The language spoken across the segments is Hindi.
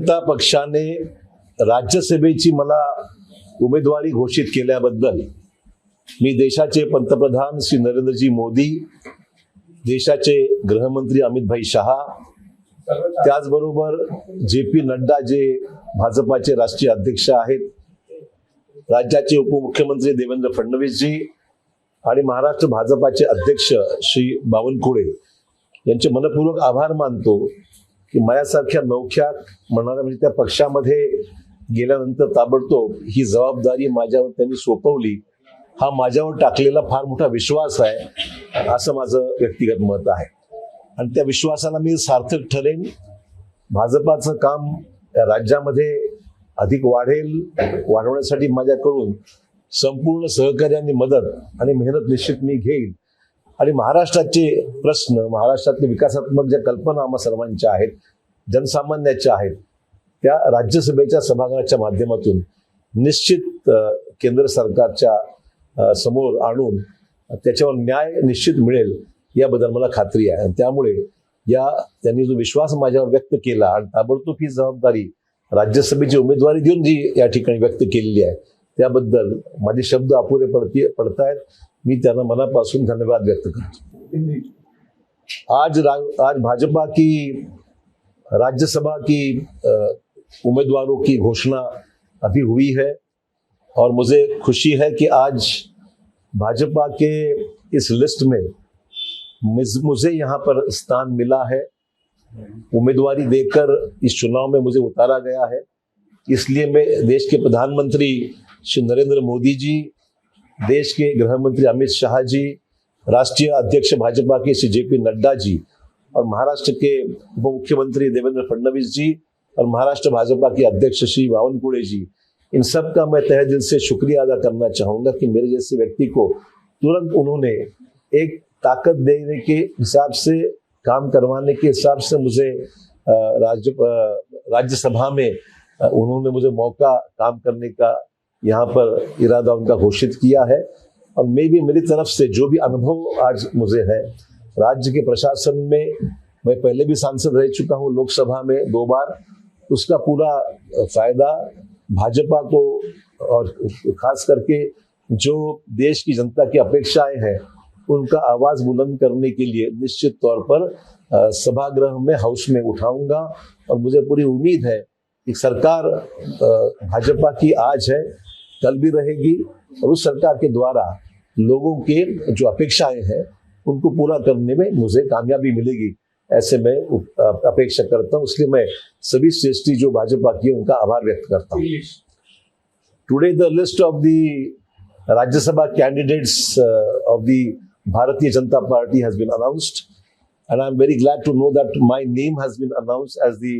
जनता पक्षाने राज्यसभेची मला उमेदवारी घोषित केल्याबद्दल मी देशाचे पंतप्रधान श्री नरेंद्रजी मोदी देशाचे गृहमंत्री अमितभाई शहा त्याचबरोबर जे पी नड्डा जे भाजपाचे राष्ट्रीय अध्यक्ष आहेत राज्याचे उपमुख्यमंत्री देवेंद्र फडणवीसजी आणि महाराष्ट्र भाजपाचे अध्यक्ष श्री बावनकुळे यांचे मनपूर्वक आभार मानतो. की माझ्यासारख्या नौख्या म्हणणाऱ्या म्हणजे त्या पक्षामध्ये गेल्यानंतर ताबडतोब ही जबाबदारी माझ्यावर त्यांनी सोपवली. हा माझ्यावर टाकलेला फार मोठा विश्वास आहे असं माझं व्यक्तिगत मत आहे. आणि त्या विश्वासाला मी सार्थक ठरेन. भाजपाचं काम या राज्यामध्ये अधिक वाढेल वाढवण्यासाठी माझ्याकडून संपूर्ण सहकार्य आणि मदत आणि मेहनत निश्चित मी घेईल आणि महाराष्ट्राचे प्रश्न महाराष्ट्रातले विकासात्मक ज्या कल्पना आम्हा सर्वांच्या आहेत जनसामान्याच्या आहेत त्या राज्यसभेच्या सभागृहाच्या माध्यमातून निश्चित केंद्र सरकारच्या समोर आणून त्याच्यावर न्याय निश्चित मिळेल याबद्दल मला खात्री आहे. आणि त्यामुळे या त्यांनी जो विश्वास माझ्यावर व्यक्त केला आणि ताबडतोब ही जबाबदारी राज्यसभेची उमेदवारी देऊन जी या ठिकाणी व्यक्त केलेली आहे त्याबद्दल माझे शब्द अपुरे पडती पडतायत. मी त्यांना मनापासून धन्यवाद व्यक्त करतो. आज आज भाजपा की, राज्यसभा की उम्मीदवारों की घोषणा अभी हुई है और मुझे खुशी है कि आज भाजपा के इस लिस्ट में मुझे यहाँ पर स्थान मिला है। उम्मीदवारी देकर इस चुनाव में मुझे उतारा गया है। इसलिए मैं देश के प्रधानमंत्री श्री नरेंद्र मोदी जी, देश के गृह मंत्री अमित शाह जी, राष्ट्रीय अध्यक्ष भाजपा के श्री जे पी नड्डा जी और महाराष्ट्र के उप मुख्यमंत्री देवेंद्र फडणवीस जी और महाराष्ट्र भाजपा के अध्यक्ष श्री बावनकुड़े जी। इन सब का मैं तहे दिल से शुक्रिया अदा करना चाहूँगा कि मेरे जैसे व्यक्ति को तुरंत उन्होंने एक ताकत देने के हिसाब से, काम करवाने के हिसाब से मुझे राज्य राज्यसभा में उन्होंने मुझे मौका काम करने का यहाँ पर इरादा उनका घोषित किया है और मैं भी मेरी तरफ़ से जो भी अनुभव आज मुझे है, राज्य के प्रशासन में मैं पहले भी सांसद रह चुका हूँ लोकसभा में दो बार, उसका पूरा फ़ायदा भाजपा को और खास करके जो देश की जनता की अपेक्षाएँ हैं, उनका आवाज़ बुलंद करने के लिए निश्चित तौर पर सभागृह में, हाउस में उठाऊँगा और मुझे पूरी उम्मीद है एक सरकार भाजपा की आज है, कल भी रहेगी और उस सरकार के द्वारा लोगों के जो अपेक्षाएँ हैं, उनको पूरा करने में मुझे कामयाबी मिलेगी, ऐसे मैं अपेक्षा करता हूँ। इसलिए मैं सभी श्रेष्ठी जो भाजपा की उनका आभार व्यक्त करता हूँ। Today the list of the Rajya Sabha candidates of the Bharatiya Janata Party has been announced and I am very glad to know that my name has been announced as the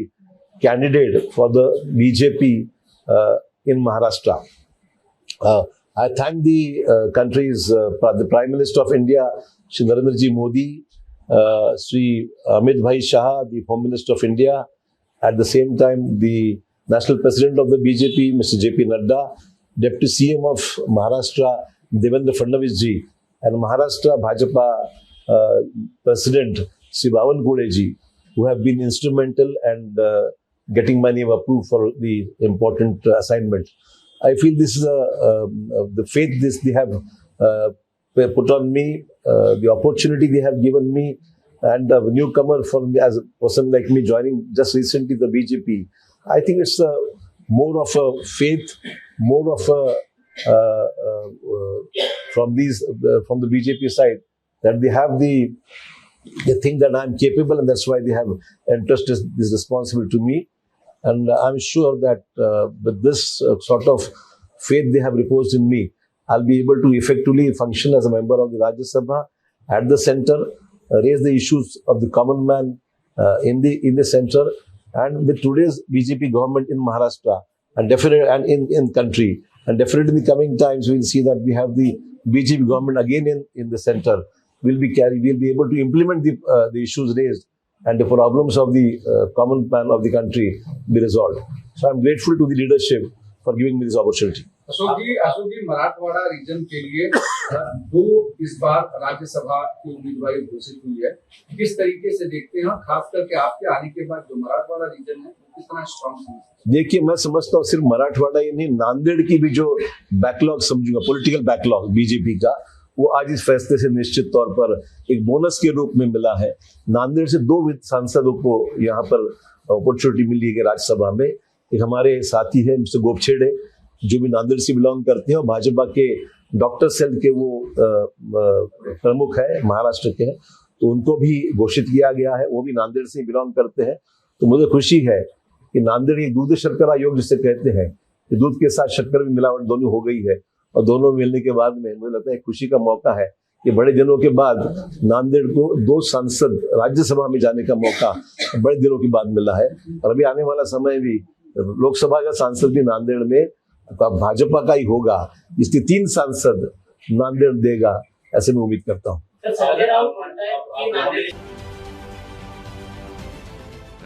candidate for the BJP uh, in Maharashtra. Uh, I thank the uh, country's, uh, the Prime Minister of India, Shri Narendra Modi, uh, Shri Amit Bhai Shah, the Home Minister of India, at the same time, the National President of the BJP, Mr. JP Nadda, Deputy CM of Maharashtra, Devendra Fadnavis ji, and Maharashtra Bhajapa uh, President, Sri Bhavan Gule ji, who have been instrumental and uh, getting my name approved for the important uh, assignment. I feel this is a, um, uh, the faith this they have uh, put on me, the opportunity they have given me, and a newcomer for me as a person like me joining just recently the BJP. I think it's a more of a faith, more of a uh, uh, uh, from these from the BJP side that they have the they think that I'm capable, and that's why they have entrusted this responsibility to me. And I'm sure that uh, with this uh, sort of faith they have reposed in me, I'll be able to effectively function as a member of the Rajya Sabha at the center, uh, raise the issues of the common man in the in the center, and with today's BJP government in Maharashtra and definitely and in in country, and definitely in the coming times we'll see that we have the BJP government again in in the center. We'll be carry we'll be able to implement the uh, the issues raised and the problems of the uh, common man of the country be resolved. So I'm grateful to the leadership for giving me this opportunity. Ashok ji Ashok ji Marathwada region के लिए दो इस बार राज्यसभा की उम्मीदवारी घोषित हुई है किस तरीके से देखते हैं खास करके आपके आने के बाद जो मराठवाड़ा रीजन है वो कितना स्ट्रॉन्ग देखिए मैं समझता हूँ सिर्फ मराठवाड़ा ही नहीं नांदेड़ की भी जो बैकलॉग समझूंगा पॉलिटिकल बैकलॉग बीजेपी का वो आज इस फैसले से निश्चित तौर पर एक बोनस के रूप में मिला है। नांदेड़ से दो सांसदों को यहाँ पर अपॉर्चुनिटी मिली है राज्यसभा में। एक हमारे साथी है, मिस्टर गोपछेड़े जो भी नांदेड़ से बिलोंग करते हैं और भाजपा के डॉक्टर सेल के वो प्रमुख है, महाराष्ट्र के हैं। तो उनको भी घोषित किया गया है, वो भी नांदेड़ से बिलोंग करते हैं। तो मुझे खुशी है कि नांदेड़ ये दूध शर्करा योग जिसे कहते हैं दूध के साथ शक्कर भी मिलावट दोनों हो गई है। और दोनों मिलने के बाद में मुझे लगता है खुशी का मौका है कि बड़े दिनों के बाद नांदेड़ को दो सांसद राज्यसभा में जाने का मौका बड़े दिनों के बाद मिला है और अभी आने वाला समय भी लोकसभा का सांसद भी नांदेड़ में तो भाजपा का ही होगा इसके तीन सांसद नांदेड़ देगा ऐसे मैं उम्मीद करता हूँ